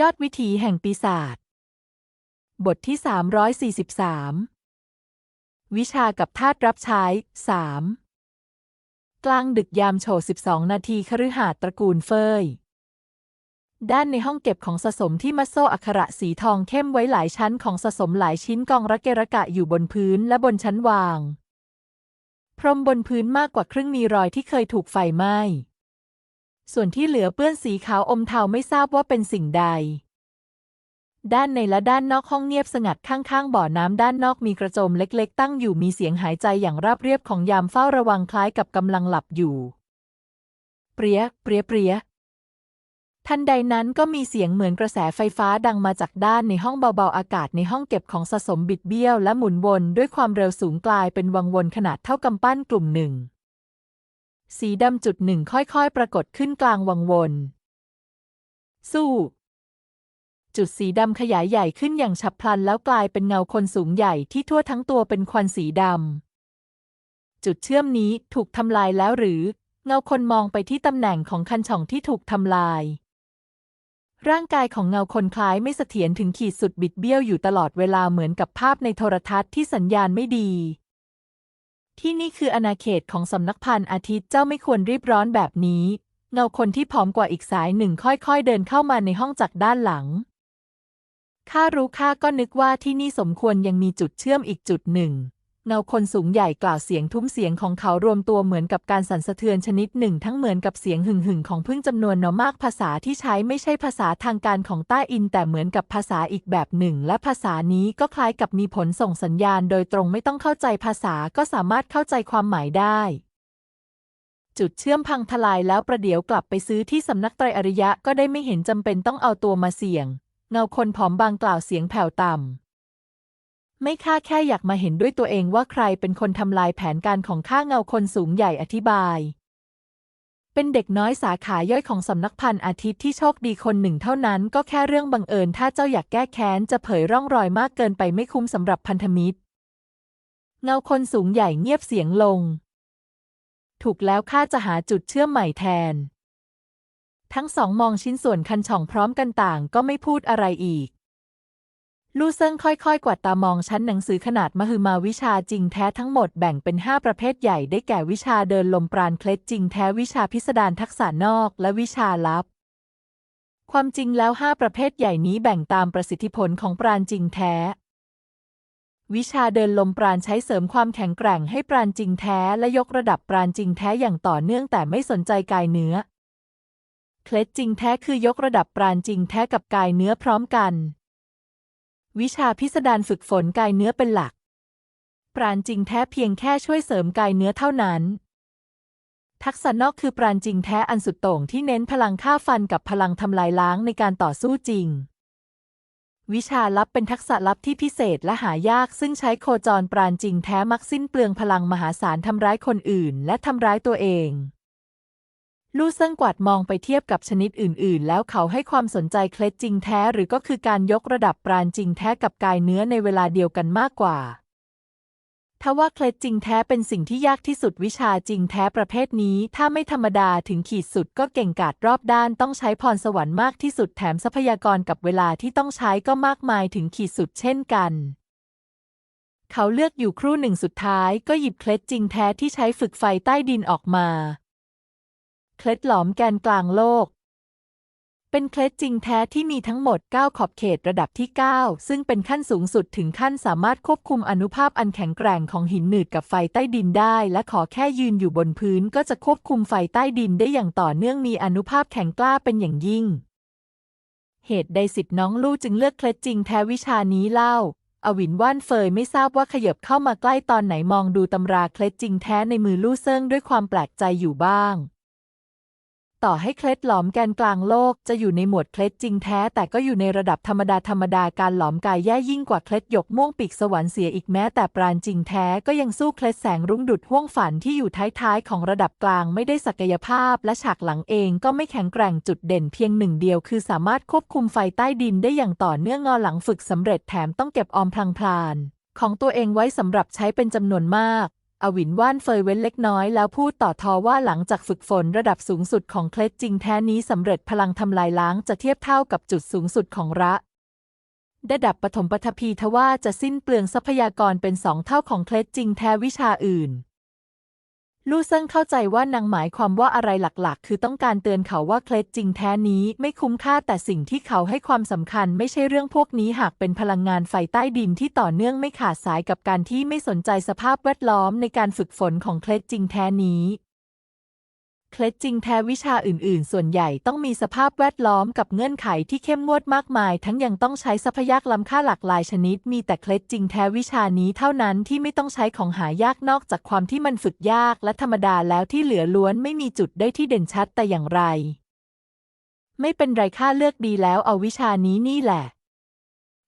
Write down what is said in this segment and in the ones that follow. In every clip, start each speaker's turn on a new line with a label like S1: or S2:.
S1: ยอดวิถีแห่งปีศาจ บทที่ 343 วิชากับทาสรับใช้ 3 กลางดึกยามโฉด12 นาทีคฤหาสน์ตระกูลเฟย ด้านในห้องเก็บของสะสมที่มัดโซอักขระสีทองเข้มไว้หลายชั้นของสะสมหลายชิ้นกองระเกะระกะอยู่บนพื้นและบนชั้นวาง พรมบนพื้นมากกว่าครึ่งมีรอยที่เคยถูกไฟไหม้ ส่วนที่เหลือเปื้อนสีขาวอมเทาไม่ทราบว่าเป็นสิ่งใด ด้านในและด้านนอกห้องเงียบสงัดข้างๆบ่อน้ำด้านนอกมีกระโจมเล็กๆ ตั้งอยู่มีเสียงหายใจอย่างราบเรียบของยามเฝ้าระวังคล้ายกับกำลังหลับอยู่ เปรียเปรียเปรียทันใดนั้นก็มีเสียงเหมือนกระแสไฟฟ้าดังมาจากด้านในห้องเบาๆ อากาศในห้องเก็บของสะสมบิดเบี้ยวและหมุนวนด้วยความเร็วสูงกลายเป็นวังวนขนาดเท่ากำปั้นกลุ่มหนึ่ง สีดำจุดหนึ่งค่อยๆ ปรากฏขึ้นกลางวังวน สู้ จุดสีดำขยายใหญ่ขึ้นอย่างฉับพลันแล้วกลายเป็นเงาคนสูงใหญ่ที่ทั่วทั้งตัวเป็นควันสีดำ จุดเชื่อมนี้ถูกทำลายแล้วหรือ เงาคนมองไปที่ตำแหน่งของคันช่องที่ถูกทำลาย ร่างกายของเงาคนคล้ายไม่เสถียรถึงขีดสุดบิดเบี้ยวอยู่ตลอดเวลาเหมือนกับภาพในโทรทัศน์ที่สัญญาณไม่ดี ที่นี่คืออาณาเขตของสำนักพันอาทิตย์เจ้าไม่ควรรีบร้อนแบบนี้ เงาคนที่ผอมกว่าอีกสายหนึ่งค่อยๆ เดินเข้ามาในห้องจากด้านหลัง ข้ารู้ข้าก็นึกว่าที่นี่สมควรยังมีจุดเชื่อมอีกจุดหนึ่ง เงาคนสูงใหญ่กล่าวเสียงทุ้มเสียงของเขารวมตัวเหมือนกับการสั่นสะเทือนชนิดหนึ่ง ทั้งเหมือนกับเสียงหึ่งหึ่งของพึ่งจำนวนน้อยมากภาษาที่ใช้ไม่ใช่ภาษาทางการของใต้อิน แต่เหมือนกับภาษาอีกแบบหนึ่ง และภาษานี้ก็คล้ายกับมีผลส่งสัญญาณ โดยตรงไม่ต้องเข้าใจภาษาก็สามารถเข้าใจความหมายได้จุดเชื่อมพังทลายแล้วประเดี๋ยวกลับไปซื้อที่สำนักไตรอริยะก็ได้ไม่เห็นจำเป็นต้องเอาตัวมาเสี่ยง เงาคนผอมบางกล่าวเสียงแผ่วต่ำ ไม่ข้าแค่อยากมาเห็นด้วยตัวเองว่าใครเป็นคนทำลายแผนการของข้าเงาคนสูงใหญ่อธิบาย เป็นเด็กน้อยสาขาย่อยของสำนักพันอาทิตย์ที่โชคดีคนหนึ่งเท่านั้นก็แค่เรื่องบังเอิญ ถ้าเจ้าอยากแก้แค้นจะเผยร่องรอยมากเกินไปไม่คุ้มสำหรับพันธมิตร เงาคนสูงใหญ่เงียบเสียงลง ถูกแล้วข้าจะหาจุดเชื่อมใหม่แทน ทั้งสองมองชิ้นส่วนคันช่องพร้อมกันต่างก็ไม่พูดอะไรอีก ลู่เซิงค่อยๆ กวาดตามองชั้นหนังสือขนาดมหึมาวิชาจริงแท้ทั้งหมดแบ่งเป็น 5 ประเภทใหญ่ได้แก่วิชาเดินลมปราณเคล็ดจริงแท้วิชาพิสดารทักษะนอกและวิชาลับ ความจริงแล้ว 5 ประเภทใหญ่นี้แบ่งตามประสิทธิผลของปราณจริงแท้ วิชาเดินลมปราณใช้เสริมความแข็งแกร่งให้ปราณจริงแท้และยกระดับปราณจริงแท้อย่างต่อเนื่องแต่ไม่สนใจกายเนื้อเคล็ดจริงแท้คือยกระดับปราณจริงแท้กับกายเนื้อพร้อมกัน วิชาพิสดารฝึกฝนกายเนื้อเป็นหลัก ปราณจริงแท้เพียงแค่ช่วยเสริมกายเนื้อเท่านั้น ทักษะนอกคือปราณจริงแท้อันสุดโต่งที่เน้นพลังฆ่าฟันกับพลังทำลายล้างในการต่อสู้จริง วิชาลับเป็นทักษะลับที่พิเศษและหายาก ซึ่งใช้โคจรปราณจริงแท้มักสิ้นเปลืองพลังมหาศาลทำร้ายคนอื่น และทำร้ายตัวเอง ลู่เซิงกวาดมองไปเทียบกับชนิดอื่น ๆ แล้วเขาให้ความสนใจเคล็ดจริงแท้หรือก็คือการยกระดับปราณจริงแท้กับกายเนื้อในเวลาเดียวกันมากกว่าถ้าว่าเคล็ดจริงแท้เป็นสิ่งที่ยากที่สุดวิชาจริงแท้ประเภทนี้ ถ้าไม่ธรรมดาถึงขีดสุดก็เก่งกาจรอบด้านต้องใช้พรสวรรค์มากที่สุดแถมทรัพยากรกับเวลาที่ต้องใช้ก็มากมายถึงขีดสุดเช่นกัน เขาเลือกอยู่ครู่หนึ่งสุดท้ายก็หยิบเคล็ดจริงแท้ที่ใช้ฝึกไฟใต้ดินออกมา เคล็ดหลอมแกนกลางโลก เป็นเคล็ดจริงแท้ที่มีทั้งหมด 9 ขอบเขตระดับที่ 9 ซึ่งเป็นขั้นสูงสุดถึงขั้นสามารถควบคุมอนุภาพอันแข็งแกร่งของหินหนืดกับไฟใต้ดินได้ และขอแค่ยืนอยู่บนพื้นก็จะควบคุมไฟใต้ดินได้อย่างต่อเนื่องมีอนุภาพแข็งกล้าเป็นอย่างยิ่ง เหตุใดสิทธิ์น้องลู่จึงเลือกเคล็ดจริงแท้วิชานี้เล่าอวินว่านเฟยไม่ทราบว่าขยับเข้ามาใกล้ตอนไหนมองดูตำราเคล็ดจริงแท้ในมือลู่เซิงด้วยความแปลกใจอยู่บ้าง ต่อให้เคล็ดหลอมแกนกลางโลกจะอยู่ในหมวดเคล็ดจริงแท้ แต่ก็อยู่ในระดับธรรมดาธรรมดาการหลอมกายแย่ยิ่งกว่าเคล็ดหยกม่วงปีกสวรรค์เสียอีกแม้แต่ปราณจริงแท้ก็ยังสู้เคล็ดแสงรุ้งดุดห้วงฝันที่อยู่ท้ายๆ ของระดับกลางไม่ได้ศักยภาพ และฉากหลังเองก็ไม่แข็งแกร่งจุดเด่นเพียงหนึ่งเดียว คือสามารถควบคุมไฟใต้ดินได้อย่างต่อเนื่องงอหลังฝึกสำเร็จแถมต้องเก็บออมพลางพลานของตัวเองไว้สำหรับใช้เป็นจำนวนมาก อวินว่านเฟยเว้นเล็กน้อยแล้วพูดต่อทอว่าหลังจากฝึกฝนระดับสูงสุดของเคล็ดจริงแท้นี้สำเร็จพลังทำลายล้างจะเทียบเท่ากับจุดสูงสุดของระระดับปฐมปฐพีทว่าจะสิ้นเปลืองทรัพยากรเป็นสองเท่าของเคล็ดจริงแท้วิชาอื่น ลู่เซิงเข้าใจว่านางหมายความว่าอะไรหลักๆ คือต้องการเตือนเขาว่าเคล็ดจริงแท้นี้ไม่คุ้มค่าแต่สิ่งที่เขาให้ความสำคัญไม่ใช่เรื่องพวกนี้หากเป็นพลังงานไฟใต้ดินที่ต่อเนื่องไม่ขาดสายกับการที่ไม่สนใจสภาพแวดล้อมในการฝึกฝนของเคล็ดจริงแท้นี้ เคล็ดจริงแท้วิชาอื่น ๆ ส่วนใหญ่ต้องมีสภาพแวดล้อมกับเงื่อนไขที่เข้มงวดมากมาย ทั้งยังต้องใช้ทรัพยากรล้ำค่าหลากหลายชนิด มีแต่เคล็ดจริงแท้วิชานี้เท่านั้นที่ไม่ต้องใช้ของหายากนอกจากความที่มันฝึกยากและธรรมดาแล้วที่เหลือล้วนไม่มีจุดได้ที่เด่นชัดแต่อย่างไร ไม่เป็นไรค่าเลือกดีแล้วเอาวิชานี้นี่แหละ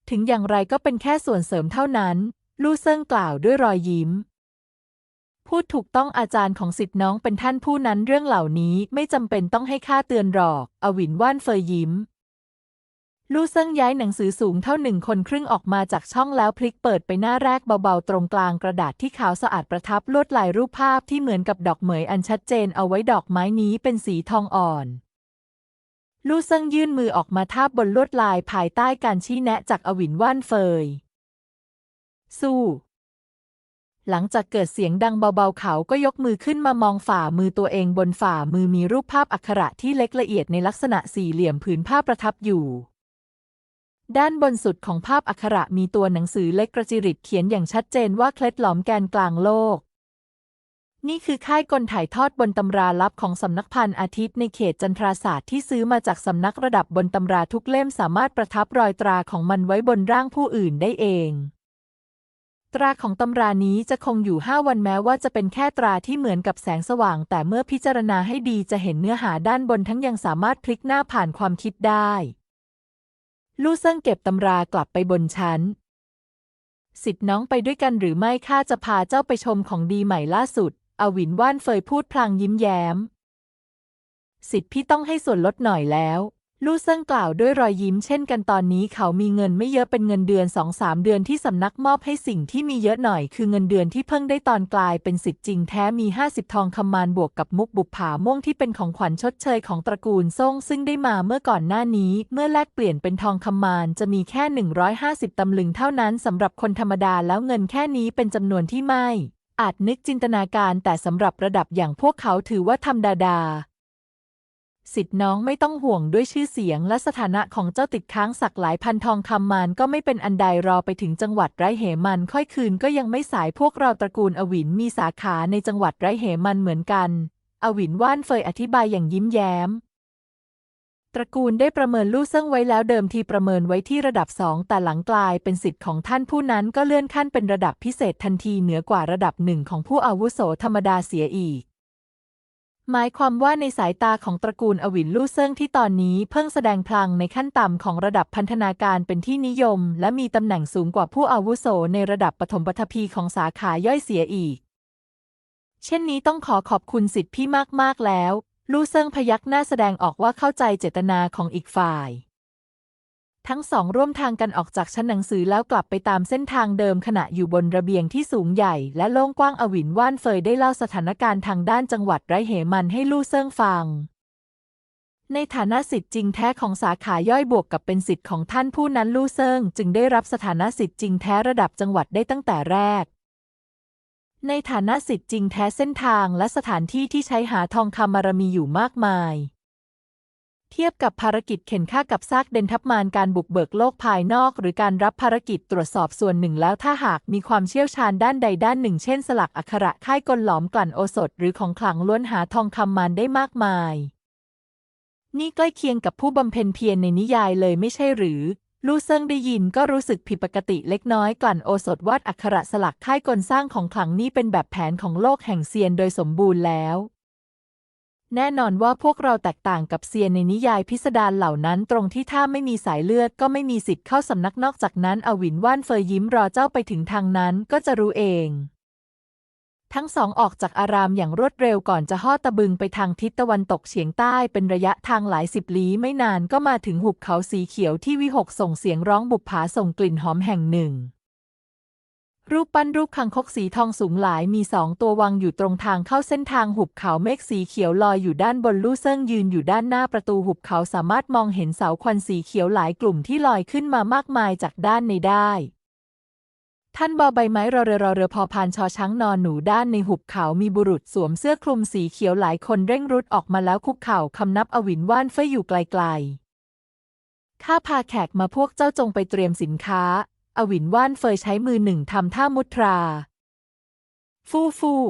S1: ถึงอย่างไรก็เป็นแค่ส่วนเสริมเท่านั้น ลู่เซิงกล่าวด้วยรอยยิ้ม พูดถูกต้องอาจารย์ของสิทธิ์น้องเป็นท่านผู้นั้นเรื่องเหล่านี้ไม่จำเป็นต้องให้ค่าเตือนหรอก อวินว่านเฟยยิ้ม ลู่เซิงย้ายหนังสือสูงเท่าหนึ่งคนครึ่งออกมาจากช่องแล้วพลิกเปิดไปหน้าแรกเบาๆ ตรงกลางกระดาษที่ขาวสะอาดประทับลวดลายรูปภาพที่เหมือนกับดอกเหมยอันชัดเจนเอาไว้ดอกไม้นี้เป็นสีทองอ่อนลู่เซิงยื่นมือออกมาทาบบนลวดลายภายใต้การชี้แนะจากอวินว่านเฟย สู้ หลังจากเกิดเสียงดังเบาๆ เขาก็ยกมือขึ้นมามองฝ่ามือตัวเองบนฝ่ามือมีรูปภาพอักขระที่เล็กละเอียดในลักษณะสี่เหลี่ยมผืนผ้าประทับอยู่ ด้านบนสุดของภาพอักขระมีตัวหนังสือเล็กกระจิริตเขียนอย่างชัดเจนว่าเคล็ดหลอมแกนกลางโลก นี่คือค่ายกลถ่ายทอดบนตำราลับของสำนักพันอาทิตย์ในเขตจันทราศาสตร์ที่ซื้อมาจากสำนักระดับบนตำราทุกเล่มสามารถประทับรอยตราของมันไว้บนร่างผู้อื่นได้เอง ตราของตำรานี้จะคงอยู่ห้าวันแม้ว่าจะเป็นแค่ตราที่เหมือนกับแสงสว่าง แต่เมื่อพิจารณาให้ดีจะเห็นเนื้อหาด้านบนทั้งยังสามารถพลิกหน้าผ่านความคิดได้ ลู่เซิงเก็บตำรากลับไปบนชั้น สิทธิ์น้องไปด้วยกันหรือไม่ข้าจะพาเจ้าไปชมของดีใหม่ล่าสุด อวินว่านเฟยพูดพลางยิ้มแย้ม สิทธิ์พี่ต้องให้ส่วนลดหน่อยแล้ว ลู่เซิงกล่าวด้วยรอยยิ้มเช่นกันตอนนี้เขามีเงินไม่เยอะเป็นเงินเดือนสองสามเดือนที่สำนักมอบให้สิ่งที่มีเยอะหน่อย คือเงินเดือนที่เพิ่งได้ตอนกลายเป็นสิทธิ์จริงแท้มีห้าสิบทองคำมานบวกกับมุกบุปผาม่วงที่เป็นของขวัญชดเชยของตระกูลซ่งซึ่งได้มาเมื่อก่อนหน้านี้ เมื่อแลกเปลี่ยนเป็นทองคำมานจะมีแค่หนึ่งร้อยห้าสิบตำลึงเท่านั้นสำหรับคนธรรมดาแล้วเงินแค่นี้เป็นจำนวนที่ไม่อาจนึกจินตนาการแต่สำหรับระดับอย่างพวกเขาถือว่าธรรมดาดา สิทธิ์น้องไม่ต้องห่วงด้วยชื่อเสียงและสถานะของเจ้าติดค้างสักหลายพันทองคำมานก็ไม่เป็นอันใดรอไปถึงจังหวัดไร่เหมันค่อยคืนก็ยังไม่สายพวกเราตระกูลอวินมีสาขาในจังหวัดไร่เหมันเหมือนกัน อวินว่านเฟยอธิบายอย่างยิ้มแย้ม ตระกูลได้ประเมินลู่เซิงไว้แล้วเดิมทีประเมินไว้ที่ระดับสองแต่หลังกลายเป็นสิทธิ์ของท่านผู้นั้นก็เลื่อนขั้นเป็นระดับพิเศษทันทีเหนือกว่าระดับหนึ่งของผู้อาวุโสธรรมดาเสียอีก หมายความว่าในสายตาของตระกูลอวินลู่เซิงที่ตอนนี้เพิ่งแสดงพลังในขั้นต่ำของระดับพันธนาการเป็นที่นิยม และมีตำแหน่งสูงกว่าผู้อาวุโสในระดับปฐมปฐพีของสาขาย่อยเสียอีก เช่นนี้ต้องขอขอบคุณสิทธิพี่มากๆแล้ว ลู่เซิงพยักหน้าแสดงออกว่าเข้าใจเจตนาของอีกฝ่าย ทั้งสองร่วมทางกันออกจากชั้นหนังสือแล้วกลับไปตามเส้นทางเดิมขณะอยู่บนระเบียงที่สูงใหญ่ และโล่งกว้างอวินว่านเฟยได้เล่าสถานการณ์ทางด้านจังหวัดไร่เหมันให้ลู่เซิงฟัง ในฐานะสิทธิ์จริงแท้ของสาขาย่อยบวกกับเป็นสิทธิ์ของท่านผู้นั้นลู่เซิงจึงได้รับสถานะสิทธิ์จริงแท้ระดับจังหวัดได้ตั้งแต่แรกในฐานะสิทธิ์จริงแท้เส้นทางและสถานที่ที่ใช้หาทองคำมารมีอยู่มากมาย เทียบกับภารกิจเข็นฆ่ากับซากเดนทัพมารการบุกเบิกโลกภายนอก หรือการรับภารกิจตรวจสอบส่วนหนึ่งแล้วถ้าหากมีความเชี่ยวชาญด้านใดด้านหนึ่ง เช่นสลักอักขระค่ายกลหลอมกลั่นโอสถ หรือของขลังล้วนหาทองคำมารได้มากมาย นี่ใกล้เคียงกับผู้บำเพ็ญเพียรในนิยายเลยไม่ใช่หรือ ลู่เซิงได้ยินก็รู้สึกผิดปกติเล็กน้อยกลั่นโอสถวาดอักขระสลักค่ายกลสร้างของขลังนี่เป็นแบบแผนของโลกแห่งเซียนโดยสมบูรณ์แล้ว แน่นอนว่าพวกเราแตกต่างกับเซียนในนิยายพิสดารเหล่านั้น ตรงที่ถ้าไม่มีสายเลือดก็ไม่มีสิทธิ์เข้าสำนักนอกจากนั้นอวินว่านเฟยยิ้มรอเจ้าไปถึงทางนั้นก็จะรู้เอง ทั้งสองออกจากอารามอย่างรวดเร็วก่อนจะห่อตะบึงไปทางทิศตะวันตกเฉียงใต้เป็นระยะทางหลายสิบลี้ไม่นานก็มาถึงหุบเขาสีเขียวที่วิหกส่งเสียงร้องบุปผาส่งกลิ่นหอมแห่งหนึ่ง รูปปั้นรูปคังคกสีทองสูงหลายมีสองตัววางอยู่ตรงทางเข้าเส้นทางหุบเขาเมฆสีเขียวลอยอยู่ด้านบนลู่เซิงยืนอยู่ด้านหน้าประตูหุบเขาสามารถมองเห็นเสาควันสีเขียวหลายกลุ่มที่ลอยขึ้นมามากมายจากด้านในได้ ท่านบอใบไม้รอเรือรอเรือพอพานชอช้างนอนหนูด้านในหุบเขามีบุรุษสวมเสื้อคลุมสีเขียวหลายคนเร่งรุดออกมาแล้วคุกเข่าคำนับอวินว่านเฟยอยู่ไกลๆข้าพาแขกมาพวกเจ้าจงไปเตรียมสินค้า อวินว่านเฟยใช้มือหนึ่งทำท่ามุตรา ฟู่ฟู่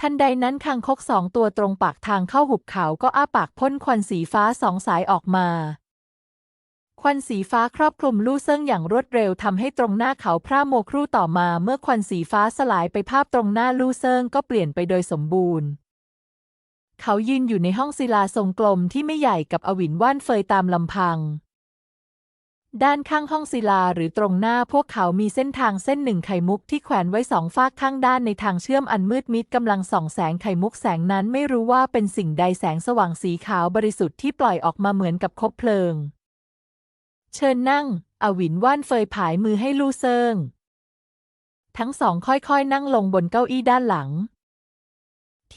S1: ทันใดนั้นคางคกสองตัวตรงปากทางเข้าหุบเขาก็อ้าปากพ่นควันสีฟ้าสองสายออกมา ควันสีฟ้าครอบคลุมลู่เซิงอย่างรวดเร็วทำให้ตรงหน้าเขาพร่าโมครู่ต่อมาเมื่อควันสีฟ้าสลายไปภาพตรงหน้าลู่เซิงก็เปลี่ยนไปโดยสมบูรณ์เขายืนอยู่ในห้องศิลาทรงกลมที่ไม่ใหญ่กับอวินว่านเฟยตามลำพัง ด้านข้างห้องศิลาหรือตรงหน้าพวกเขามีเส้นทางเส้นหนึ่งไข่มุกที่แขวนไว้สองฝากข้างด้านในทางเชื่อมอันมืดมิดกำลังส่องแสงไข่มุกแสงนั้นไม่รู้ว่าเป็นสิ่งใดแสงสว่างสีขาวบริสุทธิ์ที่ปล่อยออกมาเหมือนกับคบเพลิง เชิญนั่ง อวินว่านเฟยผายมือให้ลู่เซิง ทั้งสองค่อยๆ นั่งลงบนเก้าอี้ด้านหลัง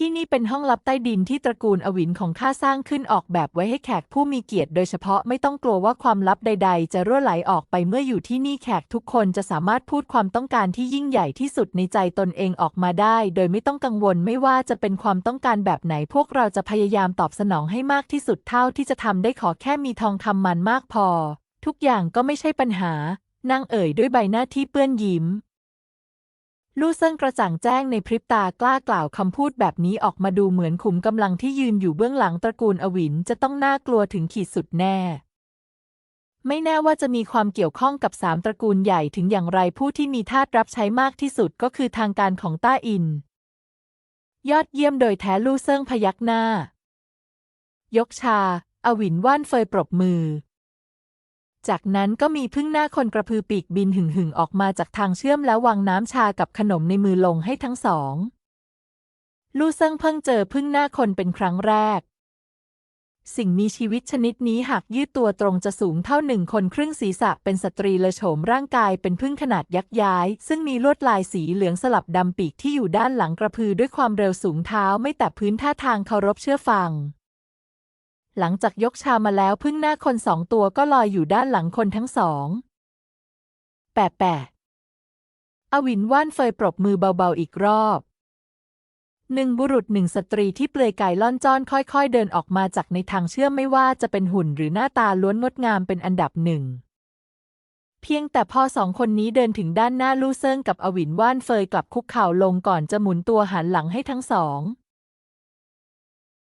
S1: ที่นี่เป็นห้องลับใต้ดินที่ตระกูลอวินของข้าสร้างขึ้นออกแบบไว้ให้แขกผู้มีเกียรติโดยเฉพาะไม่ต้องกลัวว่าความลับใด ๆ จะรั่วไหลออกไปเมื่ออยู่ที่นี่แขกทุกคนจะสามารถพูดความต้องการที่ยิ่งใหญ่ที่สุดในใจตนเองออกมาได้ โดยไม่ต้องกังวลไม่ว่าจะเป็นความต้องการแบบไหนพวกเราจะพยายามตอบสนองให้มากที่สุดเท่าที่จะทำได้ขอแค่มีทองคำมันมากพอ ทุกอย่างก็ไม่ใช่ปัญหานางเอ่ยด้วยใบหน้าที่เปื้อนยิ้ม ลู่เซิงกระจ่างแจ้งในพริบตากล้ากล่าวคำพูดแบบนี้ออกมาดูเหมือนขุมกำลังที่ยืนอยู่เบื้องหลังตระกูลอวินจะต้องน่ากลัวถึงขีดสุดแน่ ไม่แน่ว่าจะมีความเกี่ยวข้องกับสามตระกูลใหญ่ถึงอย่างไรผู้ที่มีทาสรับใช้มากที่สุดก็คือทางการของต้าอิน ยอดเยี่ยมโดยแท้ลู่เซิงพยักหน้า ยกชา อวินว่านเฟยปรบมือ จากนั้นก็มีพึ่งหน้าคนกระพือปีกบินหึ่งหึ่งๆออกมาจากทางเชื่อมแล้ววางน้ำชากับขนมในมือลงให้ทั้งสอง ลู่เซิ่งเพิ่งเจอพึ่งหน้าคนเป็นครั้งแรก สิ่งมีชีวิตชนิดนี้หากยืดตัวตรงจะสูงเท่าหนึ่งคนครึ่งศีรษะเป็นสตรีและโฉมร่างกายเป็นพึ่งขนาดยักษ์ย้าย ซึ่งมีลวดลายสีเหลืองสลับดำปีกที่อยู่ด้านหลังกระพือด้วยความเร็วสูงเท้าไม่แตะพื้นท่าทางเคารพเชื่อฟัง หลังจากยกชามาแล้วพึ่งหน้าคนสองตัวก็ลอยอยู่ด้านหลังคนทั้งสองแปะแปะอวินว่านเฟยปรบมือเบาๆอีกรอบหนึ่งบุรุษหนึ่งสตรีที่เปลือยกายล่อนจ้อนค่อยๆ เดินออกมาจากในทางเชื่อมไม่ว่าจะเป็นหุ่นหรือหน้าตาล้วนงดงามเป็นอันดับหนึ่ง เพียงแต่พอสองคนนี้เดินถึงด้านหน้าลู่เซิงกับอวินว่านเฟยกลับคุกเข่าลงก่อนจะหมุนตัวหันหลังให้ทั้งสอง